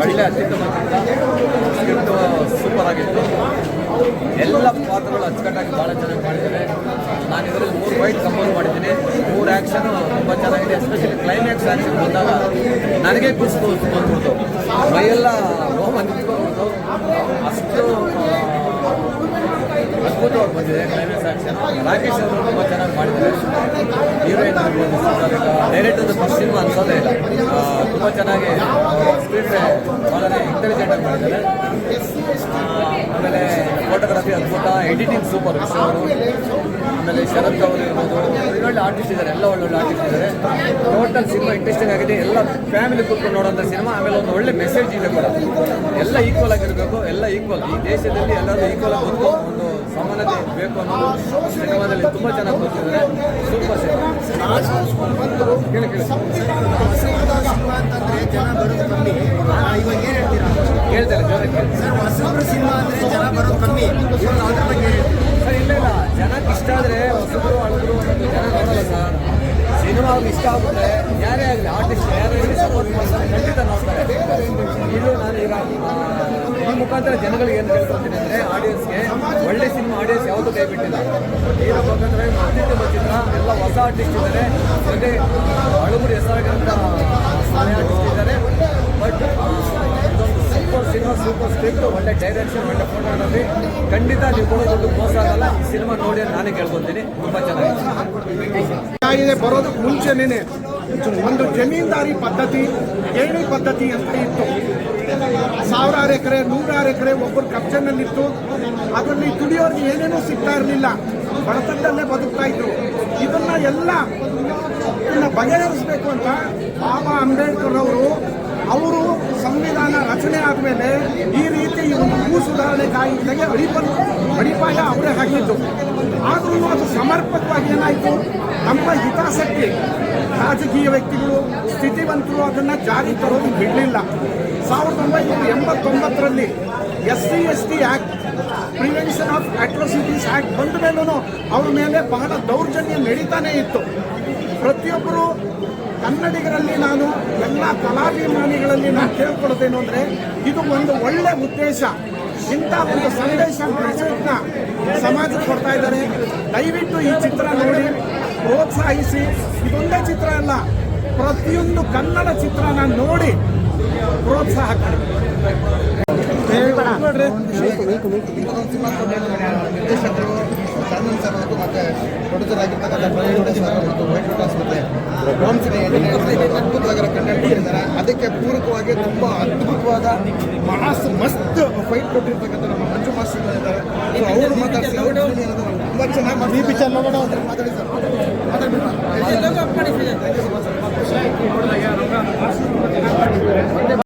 ಒಳ್ಳೆ ಅತ್ಯುತ್ತಮ ಚಿತ್ರ ಸೂಪರ್ ಆಗಿತ್ತು ಎಲ್ಲ ಪಾತ್ರಗಳು ಅಚ್ಚುಕಟ್ಟಾಗಿ ಭಾಳ ಚೆನ್ನಾಗಿ ಮಾಡಿದ್ದಾರೆ. ನಾನು ಇದರಲ್ಲಿ ಮೂರು ವೈಟ್ ಕಂಪೋಸ್ ಮಾಡಿದ್ದೀನಿ. ಮೂರು ಆ್ಯಕ್ಷನು ತುಂಬ ಚೆನ್ನಾಗಿದೆ ಎಸ್ಪೆಷಲಿ ಕ್ಲೈಮ್ಯಾಕ್ಸ್ ಆ್ಯಕ್ಷನ್ ಬಂದಾಗ ನನಗೆ ಖುಷಿ ಬಂದ್ಬಿಡ್ತು ಮೈಯೆಲ್ಲ ರೋಮ ಅದ್ಭುತವಾಗಿ ಬಂದಿದೆ ಕ್ಲೈಮ್ಯಾಕ್ಸ್ ಆಕ್ಷನ್ ರಾಕೇಶ್ ಅವರು ತುಂಬ ಚೆನ್ನಾಗಿ ಮಾಡಿದ್ದಾರೆ. ಹೀರೋಯಿನ್ ಆಗಿರ್ಬೋದು ಡೈರೆಕ್ಟರ್ ಫಸ್ಟ್ ಸಿನಿಮಾ ಅನ್ಸೋದೇ ಇಲ್ಲ. ತುಂಬ ಚೆನ್ನಾಗಿ ಸ್ಕ್ರೀನ್ ಒಳ್ಳೆ ಇಂಟೆಲಿಜೆಂಟಾಗಿ ಮಾಡಿದ್ದಾರೆ. ಆ, ಆಮೇಲೆ ಫೋಟೋಗ್ರಫಿ ಅದ್ಭುತ. ಎಡಿಟಿಂಗ್ ಸೂಪರ್ ವಿಶ್ವ ಅವರು. ಆಮೇಲೆ ಶರತ್ ಅವರು ಇರ್ಬೋದು. ಒಳ್ಳೊಳ್ಳೆ ಆರ್ಟಿಸ್ಟ್ ಇದ್ದಾರೆ. ಎಲ್ಲ ಒಳ್ಳೊಳ್ಳೆ ಆರ್ಟಿಸ್ಟ್ ಇದ್ದಾರೆ. ಟೋಟಲ್ ಸಿನಿಮಾ ಇಂಟ್ರೆಸ್ಟಿಂಗ್ ಆಗಿದೆ. ಎಲ್ಲ ಫ್ಯಾಮಿಲಿ ಕೂತ್ಕೊಂಡು ನೋಡೋಂಥ ಸಿನಿಮಾ ಆಮೇಲೆ ಒಂದು ಒಳ್ಳೆ ಮೆಸೇಜ್ ಇದೆ ಕೂಡ. ಎಲ್ಲ ಈಕ್ವಲ್ ಆಗಿರಬೇಕು. ಎಲ್ಲ ಈಕ್ವಲ್ ಈ ದೇಶದಲ್ಲಿ ಎಲ್ಲರೂ ಈಕ್ವಲ್ ಆಗಿ ಒಂದು ಸಮಾನತೆ ಬೇಕು ಅನ್ನೋದು ಸಿನಿಮಾದಲ್ಲಿ ತುಂಬ ಚೆನ್ನಾಗಿ ಬರ್ತಿದ್ದಾರೆ ಸೂಪರ್ ಸಿನಿಮಾ ಹೇಳ್ತೀರಾ ಸಿನಿಮಾ ಅಂದ್ರೆ ಜನ ಬರೋದು ಕಮ್ಮಿ. ಅದ್ರ ಬಗ್ಗೆ ಸರ್ ಇಲ್ಲ ಇಲ್ಲ. ಜನಕ್ಕೆ ಇಷ್ಟ ಆದರೆ ಹೊಸಬರು ಹಳಬರು ಅನ್ನೋದು ಜನ ನೋಡಲ್ಲ ಸರ್. ಸಿನಿಮಾ ಅವ್ರಿಗೆ ಇಷ್ಟ ಆಗುತ್ತೆ. ಯಾರೇ ಆಗಲಿ ಆರ್ಟಿಸ್ಟ್ ಯಾರೇ ಸಪೋರ್ಟ್ ಮಾಡ್ತಾರೆ. ಖಂಡಿತ ನೋಡ್ತಾರೆ. ಇದು ನಾನು ಈಗ ಈ ಮುಖಾಂತರ ಜನಗಳಿಗೆ ಏನು ಹೇಳ್ಕೊಳ್ತೀನಿ ಅಂದರೆ ಆಡಿಯನ್ಸ್ಗೆ ಒಳ್ಳೆ ಸಿನಿಮಾ ಆಡಿಯನ್ಸ್ ಯಾವುದು ಕೈ ಬಿಟ್ಟಿಲ್ಲ ಏನಪ್ಪಂದ್ರೆ ಅತ್ಯುತ್ತಮ ಚಿತ್ರ ಎಲ್ಲ ಹೊಸ ಆರ್ಟಿಸ್ಟ್ ಇದ್ದಾರೆ. ಜೊತೆ ಹಳಬರು ಹೆಸರಾಗಿರುವಂಥ ಆರ್ಟಿಸ್ಟ್ ಇದ್ದಾರೆ. But super cinema super script ಒಳ್ಳೆ ಡೈರೆಕ್ಷನ್ ಒಳ್ಳೆ ಫೋಟೋಗ್ರಫಿ ಖಂಡಿತ ನೀವು ಕೊಡೋದು ಮೋಸ ಆಗಲ್ಲ. ಸಿನಿಮಾ ನೋಡಿ ನಾನೇ ಕೇಳ್ಕೊತೀನಿ. ತುಂಬ ಚೆನ್ನಾಗಿದೆ. ಬರೋದಕ್ಕೆ ಮುಂಚೆನೇ ಒಂದು ಜಮೀನ್ದಾರಿ ಪದ್ಧತಿ ಏಣಿ ಪದ್ಧತಿ ಅಂತ ಇತ್ತು. ಸಾವಿರಾರು ಎಕರೆ, ನೂರಾರು ಎಕರೆ ಒಬ್ಬರು ಕಬ್ಜನಲ್ಲಿತ್ತು. ಅದರಲ್ಲಿ ದುಡಿಯೋರಿಗೆ ಏನೇನೂ ಸಿಗ್ತಾ ಇರಲಿಲ್ಲ. ಬಡತನದಲ್ಲೇ ಬದುಕ್ತಾ ಇದ್ರು. ಇದನ್ನ ಎಲ್ಲ ಬಗೆಹರಿಸಬೇಕು ಅಂತ ಬಾಬಾ ಅಂಬೇಡ್ಕರ್ ಅವರು ಅವರು ಸಂವಿಧಾನ ರಚನೆ ಆದಮೇಲೆ ಈ ರೀತಿ ಭೂ ಸುಧಾರಣೆ ಕಾಯಿದೆಗೆ ಅಡಿಪ ಅಡಿಪಾಯ ಅವರೇ ಹಾಕಿದ್ದು. ಆದ್ರೂ ಸಮರ್ಪಕವಾಗಿ ಏನಾಯಿತು? ನಮ್ಮ ಹಿತಾಸಕ್ತಿ ರಾಜಕೀಯ ವ್ಯಕ್ತಿಗಳು, ಸ್ಥಿತಿವಂತರು ಅದನ್ನು ಜಾರಿ ತರೋದು ಬಿಡಲಿಲ್ಲ. ಸಾವಿರದ ಒಂಬೈನೂರ ಎಂಬತ್ತೊಂಬತ್ತರಲ್ಲಿ S C S T act prevention of atrocities act ಬಂದ ಮೇಲೂ ಅವ್ರ ಮೇಲೆ ಬಹಳ ದೌರ್ಜನ್ಯ ನಡೀತಾನೆ ಇತ್ತು. ಪ್ರತಿಯೊಬ್ಬರು ಕನ್ನಡಿಗರಲ್ಲಿ ನಾನು ಎಲ್ಲ ಕಲಾಭಿಮಾನಿಗಳಲ್ಲಿ ನಾನು ಕೇಳ್ಕೊಳ್ತೇನೆ ಅಂದರೆ, ಇದು ಒಂದು ಒಳ್ಳೆ ಉದ್ದೇಶ. ಇಂಥ ಒಂದು ಸಂದೇಶ ಮೆಸೇಜ್ನ ಸಮಾಜಕ್ಕೆ ಕೊಡ್ತಾ ಇದ್ದಾರೆ. ದಯವಿಟ್ಟು ಈ ಚಿತ್ರ ನೋಡಿ, ಪ್ರೋತ್ಸಾಹಿಸಿ. ಇದೊಂದೇ ಚಿತ್ರ ಅಲ್ಲ, ಪ್ರತಿಯೊಂದು ಕನ್ನಡ ಚಿತ್ರನ ನೋಡಿ ಪ್ರೋತ್ಸಾಹ ಸರ್ ಅದಕ್ಕೆ ಪೂರಕವಾಗಿ ತುಂಬ ಅದ್ಭುತವಾದ ಮಾಸ್ ಮಸ್ತ್ ಫೈಟ್ ಕೊಟ್ಟಿರ್ತಕ್ಕಂಥ ನಮ್ಮ ಮಂಜು ಮಾಸ್ಟರ್ ಇದ್ದಾರೆ. ಅವರು ಮಾತಾಡ್ಸಿ ಅವ್ರು ತುಂಬ ಚೆನ್ನಾಗಿ ಮಾತಾಡಿ ಸರ್.